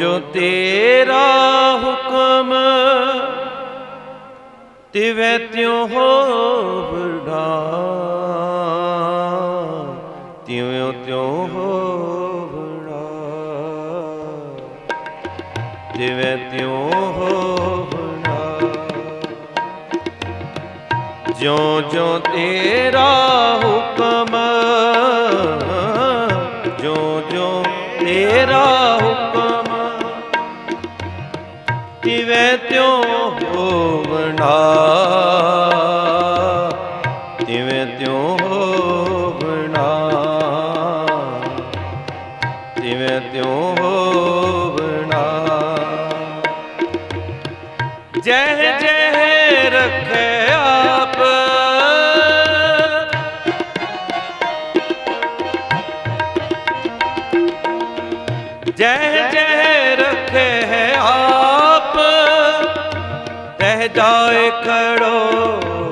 ਜੋ ਤੇਰਾ ਹੁਕਮ ਤਿਵੇਂ ਤਿਉ ਹੋਵੜਾ ਤਿਵੇਂ ਤਿਉ ਹੋਵੜਾ ਤਿਵੇਂ ਤਿਉ ਹੋਵੜਾ ਜਿਉ ਜਿਉ ਤੇਰਾ ਹੁਕਮ ਜੈ ਜੈ ਰਖੇ ਹੈ ਆਪ ਤਹ ਜਾਏ ਖੜੋ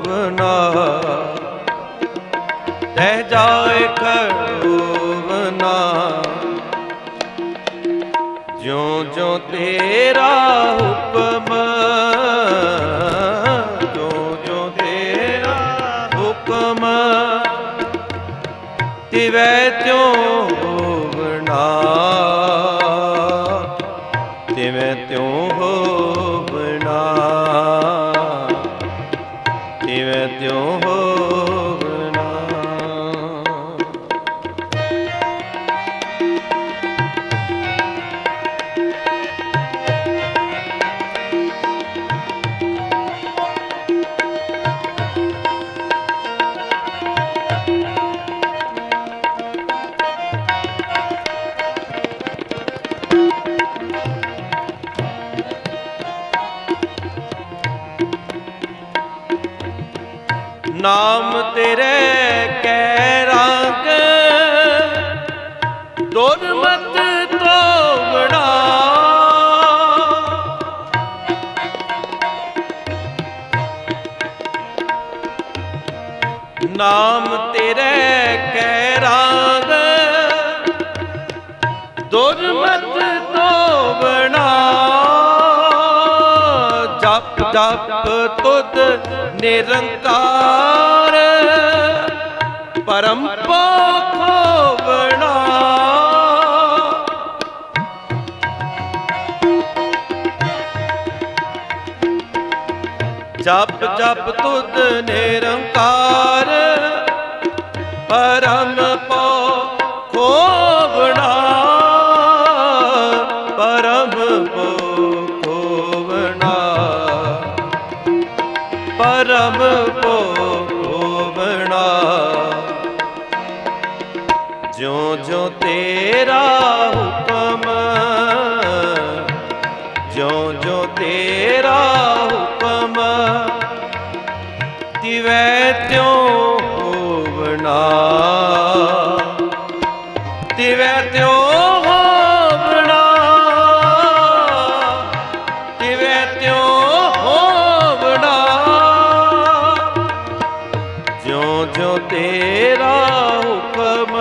ਬਨਾ ਤਹ ਜਾਏ ਖੜੋ ਬਨਾ ਜਿਉ ਜਿਉ ਤੇਰਾ ਹੁਕਮ ਤਿਵੈ ਤਿਉ ਹੋਵਣਾ ਤਿਵੈ ਤਿਉ ਹੋਵਣਾ ਨਾਮ ਤੇਰੇ ਕੈ ਰੰਗ। ਦੁਰਮਤ ਤੋਂ ਨਾਮ ਤੇਰੇ ਕੈ ਰੰਗ। ਦੁਰਮਤ ਜਪ ਜਪ ਤੁਧ ਨਿਰੰਕਾਰ ਪਰਮ ਪਖੋ ਬਣਾ। ਜਪ ਜਪ ਤੁਧ ਨਿਰੰਕਾਰ ਪਰਮ ਪਖੋ ਪਰਮ ਪੋਵਣਾ ਜਿਉ ਜਿਉ ਤੇਰਾ ਹੁਕਮ ਜਿਉ ਜਿਉ ਤੇਰਾ ਹੁਕਮ ਤਿਵੈ ਤਿਉ ਤੇਰਾ ਹੁਕਮ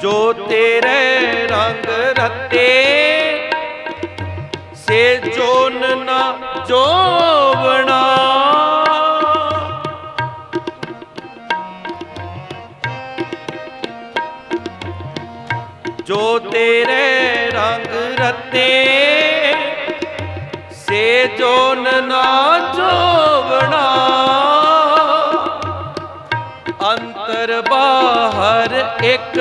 ਜੋ ਤੇਰੇ ਰੰਗ ਰਤੇ ਸੇ ਜੋਨ ਨਾ ਜੋਵਣਾ। ਜੋ ਤੇਰੇ ਰੰਗ ਰਤੇ ਸੇ ਜੋਨ ਨਾ ਜੋਵਣਾ। ਅੰਤਰ ਬਾਹਰ ਇੱਕ।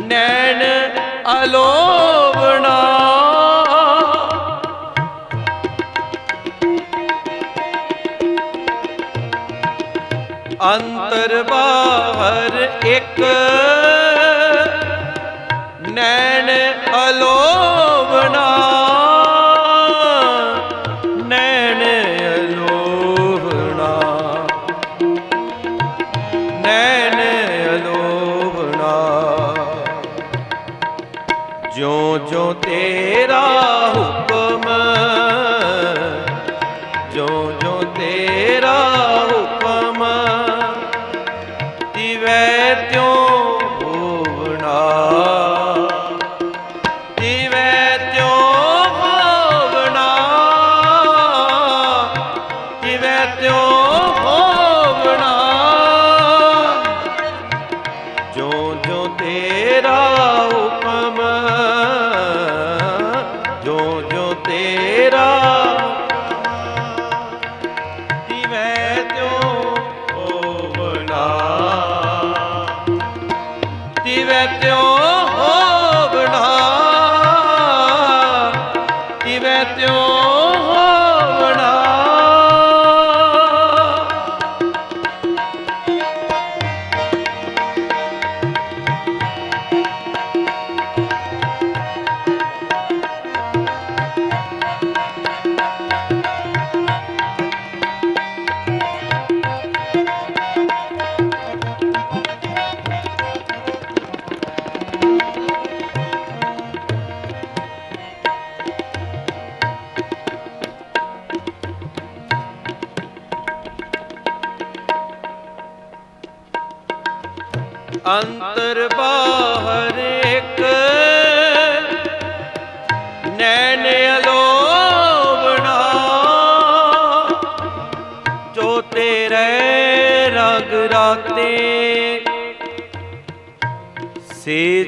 ਨੈਣ ਅਲੋਵਣਾ। ਅੰਤਰ ਬਾਹਰ ਇੱਕ। ਨੈਣ ਅਲੋ ਜਿਉ ਜਿਉ ਤੇਰਾ ਹੁਕਮ ਜਿਉ ਜਿਉ ਤੇਰਾ ਤਿਵੈ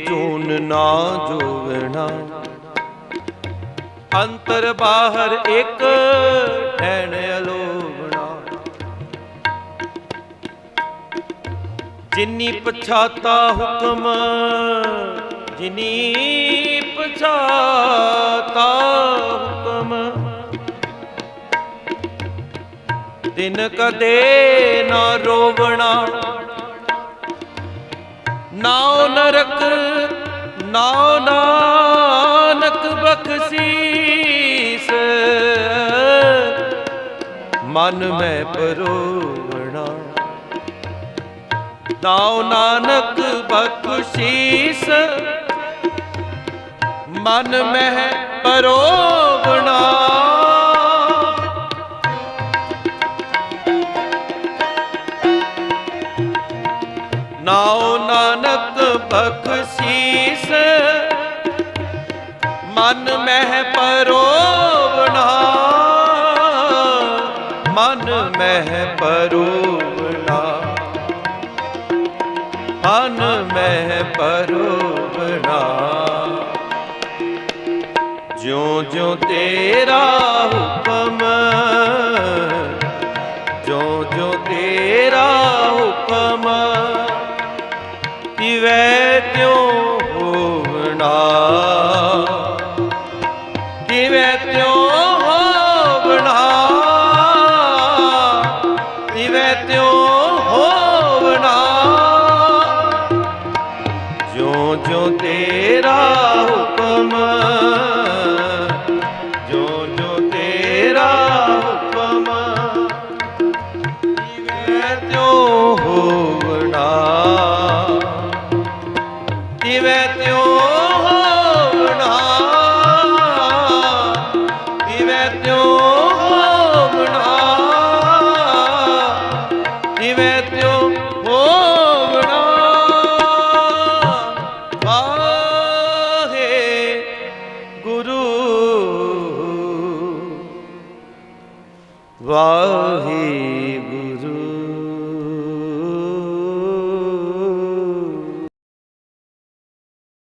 ਸੇ ਨਾ ਜੋਗਣਾ ਅੰਤਰ ਬਾਹਰ ਇੱਕ ਨੈਣ ਅਲੋਵਣਾ। ਜਿਨੀ ਪਛਾਤਾ ਹੁਕਮ, ਜਿਨੀ ਪਛਾਤਾ ਹੁਕਮ। ਦਿਨ ਕਦੇ ਨਾ ਰੋਵਣਾ। ਨਾਉ ਨਰਕ, ਨਾਉ ਨਾਨਕ ਬਖਸ਼ੀਸ। ਮਨ ਮੈਂ ਪਰੋਵਣਾ। ਨਾਉ ਨਾਨਕ ਬਖਸ਼ੀਸ। ਮਨ ਮਹਿ ਪਰੋਵਣਾ। ਨਾਉ ਬਖਸ਼ੀਸ ਮਨ ਮਹਿ ਪਰੋਵਣਾ। ਮਨ ਮਹਿ ਪਰੋਵਣਾ। ਮਨ ਮਹਿ ਪਰੋਵਣਾ। ਜਿਉ ਜਿਉ ਤੇਰਾ ਹੁਕਮ ਜਿਉ ਜਿਉ ਤੇਰਾ ਹੁਕਮ। ਤਿਵੈ ਤਿਉ ਹੋਵਣਾ। ਤਿਵੈ ਤਿਉ ਹੋਵਣਾ। ਤਿਵੈ ਤਿਉ ਹੋਵਣਾ। ਜੋ ਜੋ ਤੇਰਾ ਹੁਕਮ ਜੋ ਜੋ ਤੇਰਾ ਹੁਕਮ। ਤਿਵੈ ਤਿਉ